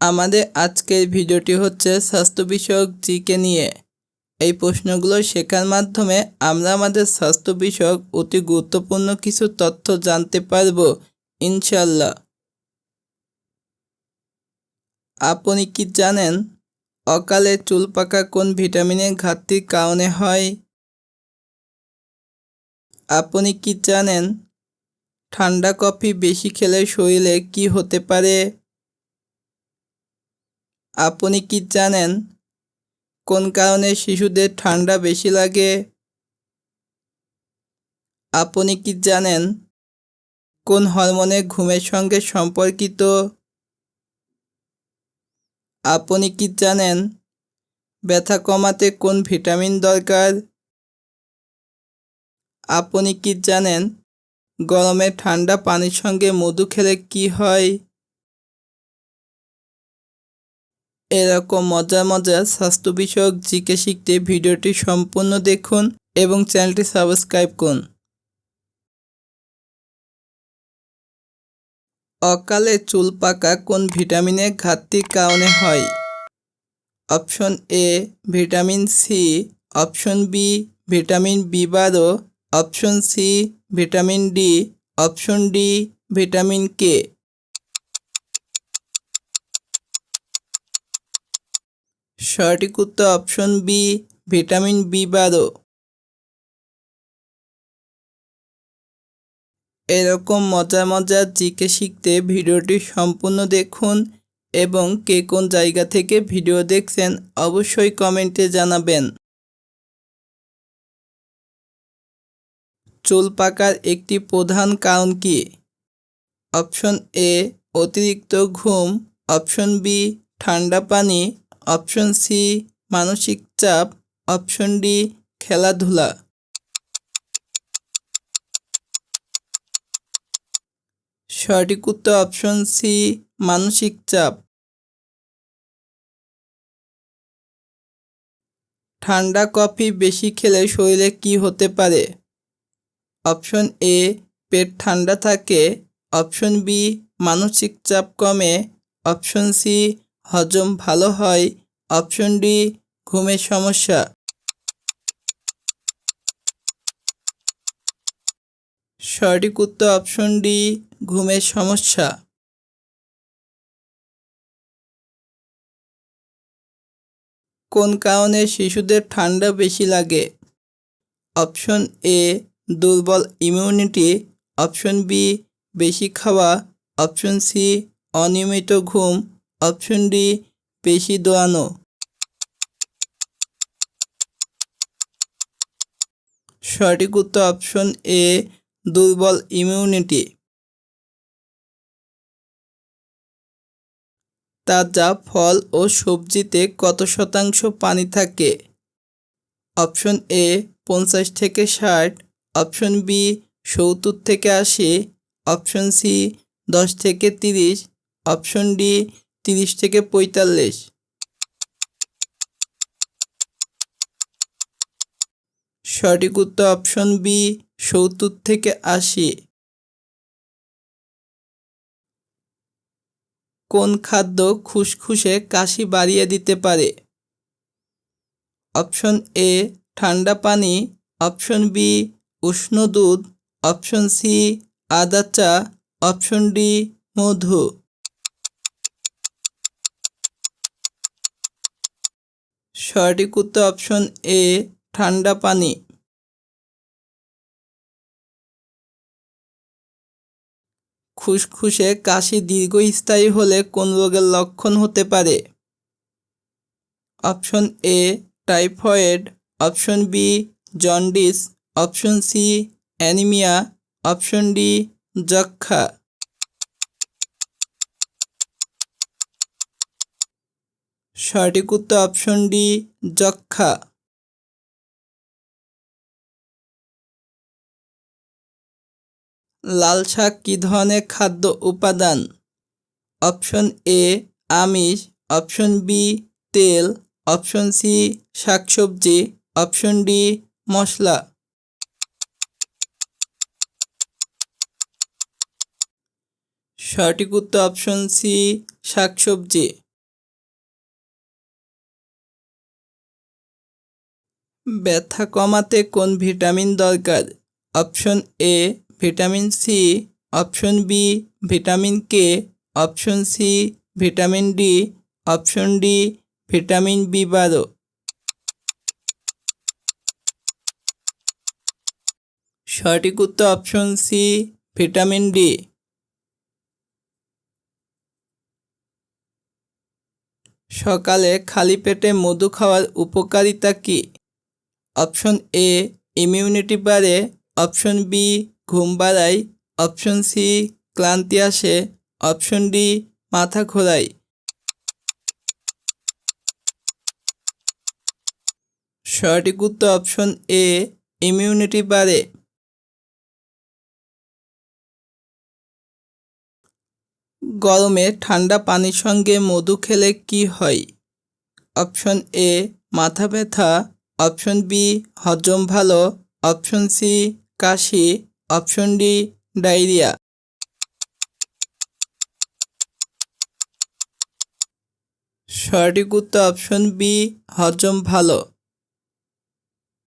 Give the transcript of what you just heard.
আমাদের আজকের ভিডিওটি হচ্ছে স্বাস্থ্য বিষয়ক জিকে নিয়ে। এই প্রশ্নগুলো শেখার মাধ্যমে আমরা আমাদের স্বাস্থ্য বিষয়ক অতি গুরুত্বপূর্ণ কিছু তথ্য জানতে পারব ইনশাল্লাহ আপনি কি জানেন অকালে চুল পাকা কোন ভিটামিনের ঘাটতির কারণে হয়? আপনি কি জানেন ঠান্ডা কফি বেশি খেলে শরীরে কি হতে পারে? আপনি কি জানেন কোন কারণে শিশুদের ঠান্ডা বেশি লাগে? আপনি কি জানেন কোন হরমোনে ঘুমের সঙ্গে সম্পর্কিত? আপনি কি জানেন ব্যথা কমাতে কোন ভিটামিন দরকার? আপনি কি জানেন গরমে ঠান্ডা পানির সঙ্গে মধু খেলে কি হয়? এরকম মজার মজার স্বাস্থ্য বিষয়ক জিকে শিখতে ভিডিওটি সম্পূর্ণ দেখুন এবং চ্যানেলটি সাবস্ক্রাইব করুন। অকালে চুল পাকা কোন ভিটামিনের ঘাটতির কারণে হয়? Option A, vitamin C, option B, vitamin B বারো, option C, vitamin D, option D, vitamin K. সঠিক উত্তর অপশন বি, ভিটামিন বি বারো এরকম মজার মজার জিকে শিখতে ভিডিওটি সম্পূর্ণ দেখুন এবং কে কোন জায়গা থেকে ভিডিও দেখছেন অবশ্যই কমেন্টে জানাবেন। চুল পাকার একটি প্রধান কারণ কি? অপশন এ, অতিরিক্ত ঘুম। অপশন বি, ঠান্ডা পানি। অপশন সি, মানসিক চাপ। অপশন ডি, খেলাধুলা। সঠিক উত্তর অপশন সি, মানসিক চাপ। ঠান্ডা কফি বেশি খেলে শরীরে কি হতে পারে? অপশন এ, পেট ঠান্ডা থাকে। অপশন বি, মানসিক চাপ কমে। অপশন সি হজম ভালো হয়। অপশন ডি, ঘুমের সমস্যা। সঠিক উত্তর অপশন ডি, ঘুমের সমস্যা। কোন কারণে শিশুদের ঠান্ডা বেশি লাগে? অপশন এ, দুর্বল ইমিউনিটি অপশন বি, বেশি খাওয়া। অপশন সি, অনিয়মিত ঘুম। অপশন ডি পেশি দোয়ানো। সঠিক উত্তর অপশন এ, দুর্বল ইমিউনিটি তাজা ফল ও সবজিতে কত শতাংশ পানি থাকে? অপশন এ, পঞ্চাশ থেকে ষাট। অপশন বি, সত্তর থেকে আশি। অপশন সি, দশ থেকে তিরিশ। অপশন ডি তিরিশ থেকে পঁয়তাল্লিশ। সঠিক উত্তর অপশন বি সত্তর থেকে আশি। কোন খাদ্য খুসখুসে কাশি বাড়িয়ে দিতে পারে? অপশন এ ঠান্ডা পানি। অপশন বি উষ্ণ দুধ। অপশন সি আদা চা। অপশন ডি মধু। সঠিক উত্তর অপশন এ ঠান্ডা পানি। খুসখুসে কাশি দীর্ঘস্থায়ী হলে কোন রোগের লক্ষণ হতে পারে? Option A typhoid option B jaundice option C anaemia option D যক্ষা সঠিক উত্তর অপশন ডি যক্ষা লাল শাক কী ধরনের খাদ্য উপাদান? অপশন এ আমিষ। অপশন বি তেল। অপশন সি শাকসবজি। অপশন ডি মশলা। সঠিক উত্তর অপশন সি শাকসবজি। ব্যথা কমাতে কোন ভিটামিন দরকার? Option A, vitamin C, option B, vitamin K, option C, vitamin D, option D, vitamin B বারো। সঠিক উত্তর অপশন সি, ভিটামিন ডি। সকালে খালি পেটে মধু খাওয়ার উপকারিতা কী? অপশন এ ইমিউনিটি বাড়ে, অপশন বি ঘুম বাড়ায়, অপশন সি ক্লান্তি আসে, অপশন ডি মাথা ঘোরায়। সঠিক উত্তর অপশন এ ইমিউনিটি বাড়ে। গরমে ঠান্ডা পানির সঙ্গে মধু খেলে কি হয়? অপশন এ মাথা ব্যথা অপশন বি, হজম ভালো। অপশন সি, কাশি। Option D, diarrhoea. সঠিক উত্তর অপশন বি, হজম ভালো।